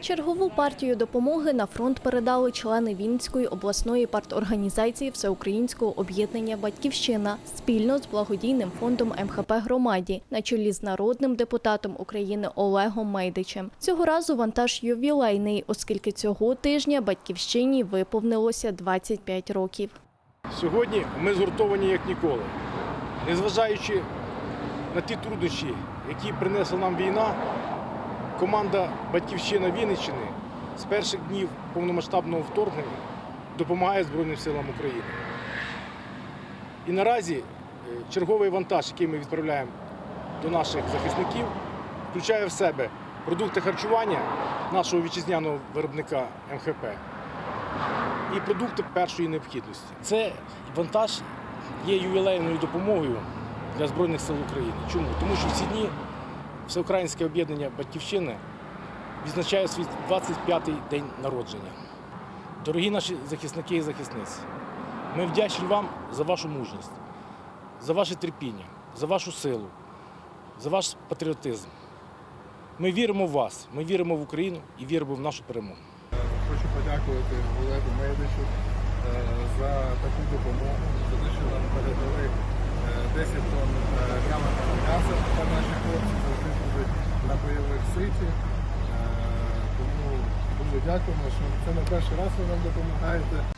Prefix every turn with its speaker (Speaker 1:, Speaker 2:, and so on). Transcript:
Speaker 1: Чергову партію допомоги на фронт передали члени Вінницької обласної парторганізації Всеукраїнського об'єднання Батьківщина спільно з благодійним фондом МХП громаді на чолі з народним депутатом України Олегом Мейдичем. Цього разу вантаж ювілейний, оскільки цього тижня батьківщині виповнилося 25 років.
Speaker 2: Сьогодні ми згуртовані як ніколи. Незважаючи на ті труднощі, які принесла нам війна, команда Батьківщина Вінниччини з перших днів повномасштабного вторгнення допомагає Збройним силам України. І наразі е, черговий вантаж, який ми відправляємо до наших захисників, включає в себе продукти харчування нашого вітчизняного виробника МХП і продукти першої необхідності. Це вантаж є ювілейною допомогою для Збройних сил України. Чому? Тому що в ці дні Всеукраїнське об'єднання Батьківщини відзначає свій 25-й день народження. Дорогі наші захисники і захисниці, ми вдячні вам за вашу мужність, за ваше терпіння, за вашу силу, за ваш патріотизм. Ми віримо в вас, ми віримо в Україну і віримо в нашу перемогу.
Speaker 3: Хочу подякувати Олегу Медичу е, за таку допомогу, Е, Тому дуже дякуємо, що це не перший раз ви нам допомагаєте.